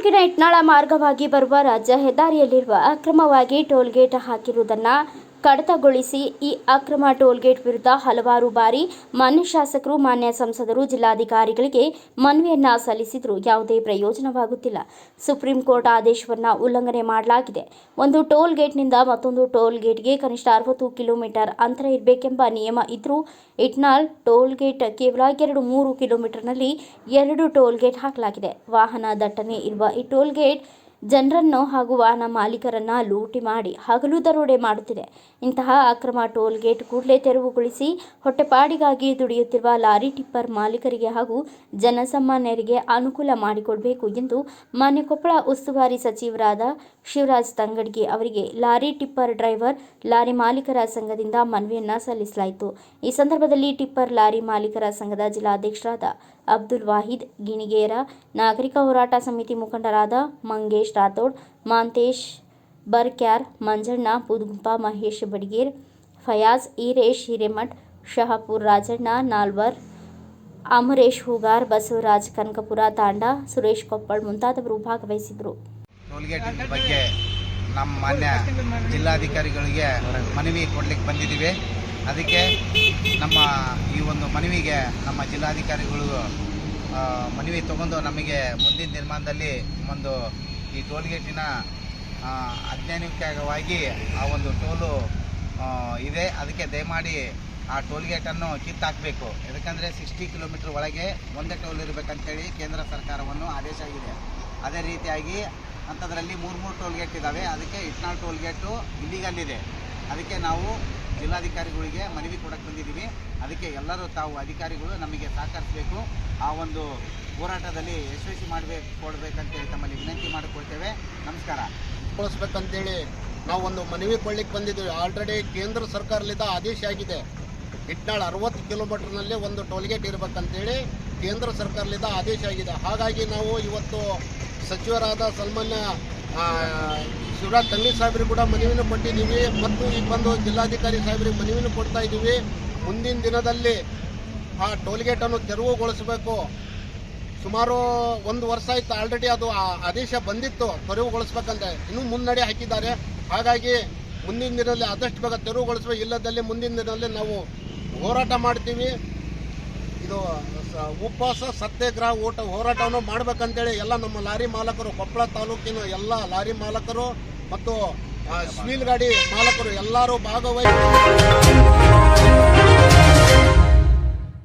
ಇಟ್ನಾಳ ಮಾರ್ಗವಾಗಿ ಬರುವ ರಾಜ್ಯ ಹೆದ್ದಾರಿಯಲ್ಲಿರುವ ಅಕ್ರಮವಾಗಿ ಟೋಲ್ಗೇಟ್ ಹಾಕಿರುವುದನ್ನು ಕಡಿತಗೊಳಿಸಿ ಈ ಅಕ್ರಮ ಟೋಲ್ಗೇಟ್ ವಿರುದ್ಧ ಹಲವಾರು ಬಾರಿ ಮಾನ್ಯ ಶಾಸಕರು, ಮಾನ್ಯ ಸಂಸದರು, ಜಿಲ್ಲಾಧಿಕಾರಿಗಳಿಗೆ ಮನವಿಯನ್ನ ಸಲ್ಲಿಸಿದರೂ ಯಾವುದೇ ಪ್ರಯೋಜನವಾಗುತ್ತಿಲ್ಲ. ಸುಪ್ರೀಂ ಕೋರ್ಟ್ ಆದೇಶವನ್ನು ಉಲ್ಲಂಘನೆ ಮಾಡಲಾಗಿದೆ. ಒಂದು ಟೋಲ್ ಗೇಟ್ನಿಂದ ಮತ್ತೊಂದು ಟೋಲ್ ಗೇಟ್ಗೆ ಕನಿಷ್ಠ ಅರವತ್ತು ಕಿಲೋಮೀಟರ್ ಅಂತರ ಇರಬೇಕೆಂಬ ನಿಯಮ ಇದ್ರೂ ಇಟ್ನಾಲ್ ಟೋಲ್ ಗೇಟ್ ಕೇವಲ ಎರಡು ಮೂರು ಕಿಲೋಮೀಟರ್ನಲ್ಲಿ ಎರಡು ಟೋಲ್ ಗೇಟ್ ಹಾಕಲಾಗಿದೆ. ವಾಹನ ದಟ್ಟಣೆ ಇರುವ ಈ ಟೋಲ್ ಗೇಟ್ ಜನರನ್ನು ಹಾಗೂ ವಾಹನ ಮಾಲೀಕರನ್ನ ಲೂಟಿ ಮಾಡಿ ಹಗಲು ದರೋಡೆ ಮಾಡುತ್ತಿದೆ. ಇಂತಹ ಅಕ್ರಮ ಟೋಲ್ ಗೇಟ್ ಕೂಡಲೇ ತೆರವುಗೊಳಿಸಿ ಹೊಟ್ಟೆಪಾಡಿಗಾಗಿ ದುಡಿಯುತ್ತಿರುವ ಲಾರಿ ಟಿಪ್ಪರ್ ಮಾಲೀಕರಿಗೆ ಹಾಗೂ ಜನಸಾಮಾನ್ಯರಿಗೆ ಅನುಕೂಲ ಮಾಡಿಕೊಡಬೇಕು ಎಂದು ಮಾನ್ಯ ಕೊಪ್ಪಳ ಉಸ್ತುವಾರಿ ಸಚಿವರಾದ ಶಿವರಾಜ್ ತಂಗಡ್ಗಿ ಅವರಿಗೆ ಲಾರಿ ಟಿಪ್ಪರ್ ಡ್ರೈವರ್, ಲಾರಿ ಮಾಲೀಕರ ಸಂಘದಿಂದ ಮನವಿಯನ್ನ ಸಲ್ಲಿಸಲಾಯಿತು. ಈ ಸಂದರ್ಭದಲ್ಲಿ ಟಿಪ್ಪರ್, ಲಾರಿ ಮಾಲೀಕರ ಸಂಘದ ಜಿಲ್ಲಾಧ್ಯಕ್ಷರಾದ ಅಬ್ದುಲ್ ವಾಹಿದ್, ಗಿಣಿಗೇರ, ನಾಗರಿಕ ಹೋರಾಟ ಸಮಿತಿ ಮುಖಂಡರಾದ ಮಂಗೇಶ್ ರಾಥೋಡ್, ಮಾಂತೇಶ್ ಬರ್ಕ್ಯಾರ್, ಮಂಜಣ್ಣ ಪುದುಗುಂಪ, ಮಹೇಶ್ ಬಡಿಗೇರ್, ಫಯಾಜ್, ಈರೇಶ್ ಹಿರೇಮಠ್, ಶಹಾಪುರ್ ರಾಜಣ್ಣ, ನಾಲ್ವರ್, ಅಮರೇಶ್ ಹೂಗಾರ್, ಬಸವರಾಜ್ ಕನಕಪುರ ತಾಂಡ, ಸುರೇಶ್ ಕೊಪ್ಪಳ್ ಮುಂತಾದವರು ಭಾಗವಹಿಸಿದ್ರು. ಬಗ್ಗೆ ನಮ್ಮ ಮಾನ್ಯ ಜಿಲ್ಲಾಧಿಕಾರಿಗಳಿಗೆ ಮನವಿ ಕೊಡ್ಲಿಕ್ಕೆ ಬಂದಿದ್ದೀವಿ. ಅದಕ್ಕೆ ನಮ್ಮ ಈ ಒಂದು ಮನವಿಗೆ ನಮ್ಮ ಜಿಲ್ಲಾಧಿಕಾರಿಗಳು ಮನವಿ ತಗೊಂಡು ನಮಗೆ ಮುಂದಿನ ನಿರ್ಮಾಣದಲ್ಲಿ ಒಂದು ಈ ಟೋಲ್ಗೇಟಿನ ಅಜ್ಞಾನಿಕವಾಗಿ ಆ ಒಂದು ಟೋಲು ಇದೆ. ಅದಕ್ಕೆ ದಯಮಾಡಿ ಆ ಟೋಲ್ಗೇಟನ್ನು ಕಿತ್ತಾಕಬೇಕು. ಯಾಕಂದರೆ ಸಿಕ್ಸ್ಟಿ ಕಿಲೋಮೀಟ್ರ್ ಒಳಗೆ ಒಂದೇ ಟೋಲ್ ಇರಬೇಕಂತೇಳಿ ಕೇಂದ್ರ ಸರ್ಕಾರವನ್ನು ಆದೇಶ ಆಗಿದೆ ಅದೇ ರೀತಿಯಾಗಿ ಅಂಥದ್ರಲ್ಲಿ ಮೂರು ಮೂರು ಟೋಲ್ಗೇಟ್ ಇದ್ದಾವೆ ಅದಕ್ಕೆ ಇಟ್ನಾಳ್ ಟೋಲ್ಗೇಟು ಇಲ್ಲಿಗಲ್ಲಿದೆ ಅದಕ್ಕೆ ನಾವು ಜಿಲ್ಲಾಧಿಕಾರಿಗಳಿಗೆ ಮನವಿ ಕೊಡಕ್ಕೆ ಬಂದಿದ್ದೀವಿ. ಅದಕ್ಕೆ ಎಲ್ಲರೂ ತಾವು ಅಧಿಕಾರಿಗಳು ನಮಗೆ ಸಹಕರಿಸಬೇಕು. ಆ ಒಂದು ಹೋರಾಟದಲ್ಲಿ ಯಶಸ್ವಿ ಮಾಡಬೇಕು ಕೊಡಬೇಕಂತೇಳಿ ತಮ್ಮಲ್ಲಿ ವಿನಂತಿ ಮಾಡಿಕೊಳ್ತೇವೆ. ನಮಸ್ಕಾರ. ಕಳಿಸ್ಬೇಕಂತೇಳಿ ನಾವು ಒಂದು ಮನವಿ ಕೊಡ್ಲಿಕ್ಕೆ ಬಂದಿದ್ದೀವಿ. ಆಲ್ರೆಡಿ ಕೇಂದ್ರ ಸರ್ಕಾರದಿಂದ ಆದೇಶ ಆಗಿದೆ. ಹಿಟ್ನಾಳ್ ಅರವತ್ತು ಕಿಲೋಮೀಟರ್ನಲ್ಲಿ ಒಂದು ಟೋಲ್ಗೇಟ್ ಇರಬೇಕಂತೇಳಿ ಕೇಂದ್ರ ಸರ್ಕಾರದಿಂದ ಆದೇಶ ಆಗಿದೆ. ಹಾಗಾಗಿ ನಾವು ಇವತ್ತು ಸಚಿವರಾದ ಸನ್ಮಾನ್ಯ ಶಿವರಾಜ್ ತಂಗಿ ಸಾಹೇಬ್ರಿಗೆ ಕೂಡ ಮನವಿನೂ ಕೊಟ್ಟಿದ್ದೀವಿ. ಮತ್ತು ಈಗ ಬಂದು ಜಿಲ್ಲಾಧಿಕಾರಿ ಸಾಹೇಬ್ರಿಗೆ ಮನವಿನೂ ಕೊಡ್ತಾ ಇದ್ದೀವಿ. ಮುಂದಿನ ದಿನದಲ್ಲಿ ಆ ಟೋಲ್ಗೇಟನ್ನು ತೆರವುಗೊಳಿಸಬೇಕು. ಸುಮಾರು ಒಂದು ವರ್ಷ ಆಯ್ತು ಆಲ್ರೆಡಿ ಅದು ಆದೇಶ ಬಂದಿತ್ತು, ತೆರವುಗೊಳಿಸ್ಬೇಕಂತ. ಇನ್ನೂ ಮುನ್ನಡೆ ಹಾಕಿದ್ದಾರೆ. ಹಾಗಾಗಿ ಮುಂದಿನ ದಿನದಲ್ಲಿ ಆದಷ್ಟು ಬೇಗ ತೆರವುಗೊಳಿಸ್ಬೇಕು ಇಲ್ಲದಲ್ಲಿ ಮುಂದಿನ ದಿನದಲ್ಲಿ ನಾವು ಹೋರಾಟ ಮಾಡ್ತೀವಿ. ಇದು ಉಪವಾಸ, ಸತ್ಯಾಗ್ರಹ, ಊಟ, ಹೋರಾಟವನ್ನು ಮಾಡ್ಬೇಕಂತೇಳಿ ಎಲ್ಲ ನಮ್ಮ ಲಾರಿ ಮಾಲಕರು, ಕೊಪ್ಪಳ ತಾಲೂಕಿನ ಎಲ್ಲ ಲಾರಿ ಮಾಲಕರು ಮತ್ತು ಸ್ವೀಲ್ ಗಾಡಿ ಮಾಲಕರು ಎಲ್ಲರೂ ಭಾಗವಹಿಸಿ.